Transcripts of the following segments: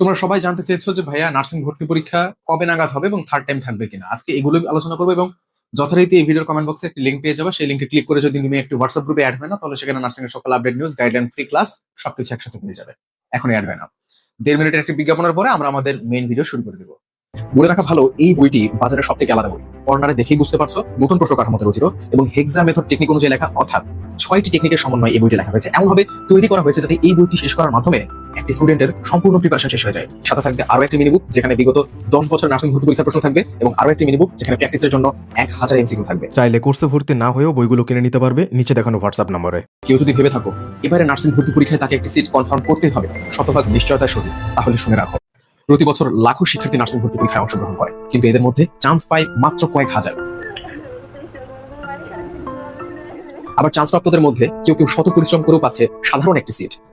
তোমরা সবাই জানতে চেয়েছো যে ভাইয়া নার্সিং ভর্তি পরীক্ষা কবে নাগাদ হবে এবং থার্ড টাইম থাকবে কিনা। আজকে এগুলো আলোচনা করব এবং যথারীতি এই ভিডিওর কমেন্ট বক্সে একটি লিঙ্ক পেয়ে যাবে। সেই লিঙ্কে ক্লিক করে যদি তুমি একটি হোয়াটসঅ্যাপ গ্রুপে অ্যাড হয় না, তাহলে সেখানে নার্সিং এর সকল update news guideline free class সবকিছু একসাথে পেয়ে যাবে। এখন অ্যাড হয় না দেড় মিনিটের একটি বিজ্ঞাপনের পরে আমরা আমাদের মেইন ভিডিও শুরু করে দেবো। বলে রাখা ভালো এই বইটি বাজারে সব থেকে আলাদা বই। কর্নারে দেখেই বুঝতে পারছ নতুন প্রশ্ন কাঠামোতে রচিত এবং হেক্সা মেথড টেকনিক অনুযায়ী লেখা অর্থাৎ ছয়টি টেকনিকের সমন্বয়ে এই বইটি লেখা হয়েছে। এমনভাবে তৈরি করা হয়েছে যাতে এই বইটি শেষ করার মাধ্যমে একটি স্টুডেন্টের সম্পূর্ণ প্রিপারেশন শেষ হয়ে যায়। সাথে থাকবে আরও একটি মিনিবুক যেখানে বিগত দশ বছর নার্সিং ভর্তি পরীক্ষার প্রশ্ন থাকবে এবং আরও একটি মিনিবুক যেখানে প্র্যাকটিসের জন্য এক হাজার এমসিকিউ থাকবে। চাইলে কোর্সে ভর্তি না হয়েও বইগুলো কিনে নিতে পারবে নিচে দেখানো হোয়াটসঅ্যাপ নম্বরে। কেউ যদি ভেবে থাকো এবারে নার্সিং ভর্তি পরীক্ষায় তাকে একটি সিট কনফার্ম করতে হবে। শতভাগ নিশ্চয়তার সহিত। তাহলে শুনে রাখো। প্রতি বছর লাখো শিক্ষার্থী নার্সিং ভর্তি পরীক্ষায় অংশগ্রহণ করে। কিন্তু এদের মধ্যে চান্স পায় মাত্র কয়েক হাজার। আবার চান্স প্রাপ্তদের মধ্যে কেউ কেউ শত পরিশ্রম করেও পাচ্ছে সাধারণ একটি সিট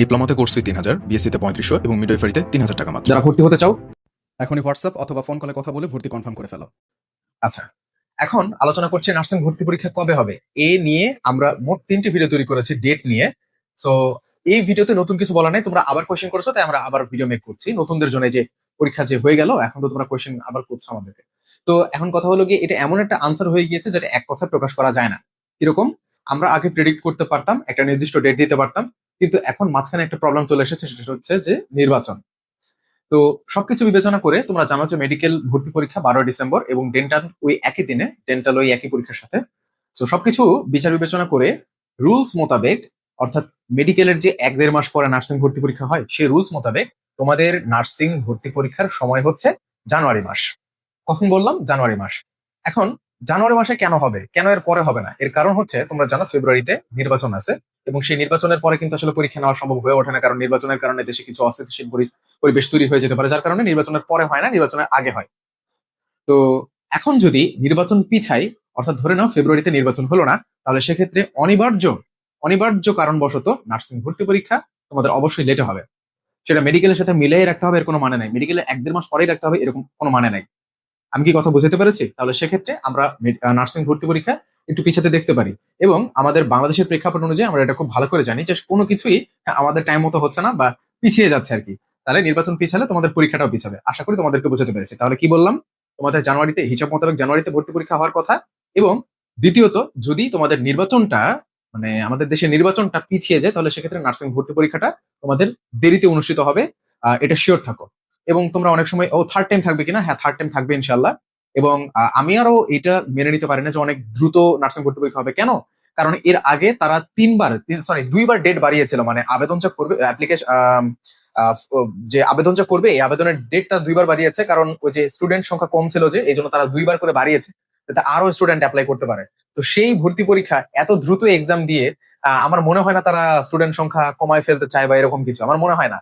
ডিপ্লোমাতে কোর্স ফি তিন হাজার বিএসসিতে পঁয়ত্রিশশো এবং মিডওয়াইফারিতে তিন হাজার টাকা মাত্র। যারা ভর্তি হতে চাও এখনই হোয়াটসঅ্যাপ অথবা ফোন কলে কথা বলে ভর্তি কনফার্ম করে ফেলো। আচ্ছা এখন আলোচনা করছি নার্সিং ভর্তি পরীক্ষা কবে হবে? এ নিয়ে আমরা মোট তিনটি ভিডিও তৈরি করেছি ডেট নিয়ে। সো এই ভিডিওতে নতুন কিছু বলা নেই তোমরা আবার কোয়েশ্চেন করেছ তাই আমরা আবার ভিডিও মেক করছি। নতুনদের জন্য যে পরীক্ষা যে হয়ে গেল এখন তো তোমরা কোয়েশ্চেন আবার করছ আমাদেরকে। তো এখন কথা হলো গিয়ে এটা এমন একটা আনসার হয়ে গিয়েছে যেটা এক কথায় প্রকাশ করা যায় না। কীরকম? আমরা আগে প্রেডিক্ট করতে পারতাম একটা নির্দিষ্ট ডেট দিতে পারতাম কিন্তু এখন মাঝখানে একটা প্রবলেম চলে এসেছে, সেটা হচ্ছে যে নির্বাচন। তো সবকিছু বিবেচনা করে তোমরা জানো যে মেডিকেল ভর্তি পরীক্ষা বারোই ডিসেম্বর এবং ডেন্টাল ওই একই দিনে ডেন্টাল ওই একই পরীক্ষার সাথে। তো সবকিছু বিচার বিবেচনা করে রুলস মোতাবেক, অর্থাৎ মেডিকেলের যে এক দেড় মাস পরে নার্সিং ভর্তি পরীক্ষা হয়, সেই রুলস মোতাবেক তোমাদের নার্সিং ভর্তি পরীক্ষার সময় হচ্ছে জানুয়ারি মাস। কখন বললাম? জানুয়ারি মাস। এখন জানুয়ারি মাসে কেন হবে? কেন এর পরে হবে না? এর কারণ হচ্ছে, তোমরা জানো ফেব্রুয়ারিতে নির্বাচন আছে। এবং সেই নির্বাচনের পরে কিন্তু আসলে পরীক্ষা নেওয়া সম্ভব হয়ে ওঠে না, কারণ নির্বাচনের কারণে দেশে কিছু অস্থিতিশীল পরিবেশ তৈরি হয়ে যেতে পারে, যার কারণে নির্বাচনের পরে হয় না, নির্বাচনের আগে হয়। তো এখন যদি নির্বাচন পিছাই, অর্থাৎ ধরে নাও ফেব্রুয়ারিতে নির্বাচন হলো না, তাহলে সেক্ষেত্রে অনিবার্য অনিবার্য কারণবশত নার্সিং ভর্তি পরীক্ষা তোমাদের অবশ্যই লেটে হবে। সেটা মেডিকেলের সাথে মিলিয়ে রাখতে হবে, এর কোনো মানে নাই। মেডিকেলে এক দেড় মাস পরেই রাখতে হবে, এরকম কোনো মানে নাই। আমি কি কথা বুঝতে পেরেছি? তাহলে সেক্ষেত্রে আমরা নার্সিং ভর্তি পরীক্ষা একটু পিছাতে দেখতে পারি। এবং আমাদের বাংলাদেশের প্রেক্ষাপট অনুযায়ী আমরা এটা খুব ভালো করে জানি যে কোনো কিছুই আমাদের টাইম মতো হচ্ছে না বা পিছিয়ে যাচ্ছে আর কি। তাহলে নির্বাচন পিছালে তোমাদের পরীক্ষাটাও পিছাবে। আশা করি তোমাদেরকে বোঝাতে পেরেছি। তাহলে কি বললাম? তোমাদের জানুয়ারিতে, হিসাব মোতাবেক জানুয়ারিতে ভর্তি পরীক্ষা হওয়ার কথা। এবং দ্বিতীয়ত, যদি তোমাদের নির্বাচনটা মানে আমাদের দেশের নির্বাচনটা পিছিয়ে যায়, তাহলে সেক্ষেত্রে নার্সিং ভর্তি পরীক্ষাটা তোমাদের দেরিতে অনুষ্ঠিত হবে। এটা শিওর থাকো। এবং তোমরা অনেক সময়, ও থার্ড টাইম থাকবে কিনা? হ্যাঁ থার্ড টাইম থাকবে ইনশাল্লাহ এবং আমি আরও এটা মেনে নিতে পারি না যে অনেক দ্রুত নার্সিং ভর্তি পরীক্ষা হবে। কেন? কারণ এর আগে তারা তিনবার সরি দুইবার ডেট বাড়িয়েছিল। মানে আবেদন যা করবে অ্যাপ্লিকেশন যে আবেদন যা করবে, এই আবেদনের ডেটটা দুইবার বাড়িয়েছে। কারণ ওই যে স্টুডেন্ট সংখ্যা কম ছিল যে, এই জন্য তারা দুইবার করে বাড়িয়েছে, যাতে আরও স্টুডেন্ট অ্যাপ্লাই করতে পারে। তো সেই ভর্তি পরীক্ষা এত দ্রুত এক্সাম দিয়ে আমার মনে হয় না তারা স্টুডেন্ট সংখ্যা কমায় ফেলতে চায় বা এরকম কিছু। আমার মনে হয় না।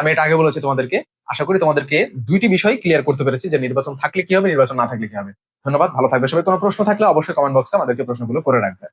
আমি এটা আগে বলেছি তোমাদেরকে। আশা করি তোমাদেরকে দুইটি বিষয় ক্লিয়ার করতে পেরেছি যে নির্বাচন থাকলে কি হবে, নির্বাচন না থাকলে কি হবে। ধন্যবাদ, ভালো থাকবে। সবাই কোনো প্রশ্ন থাকলে অবশ্যই কমেন্ট বক্সে আমাদেরকে প্রশ্নগুলো করে রাখবে।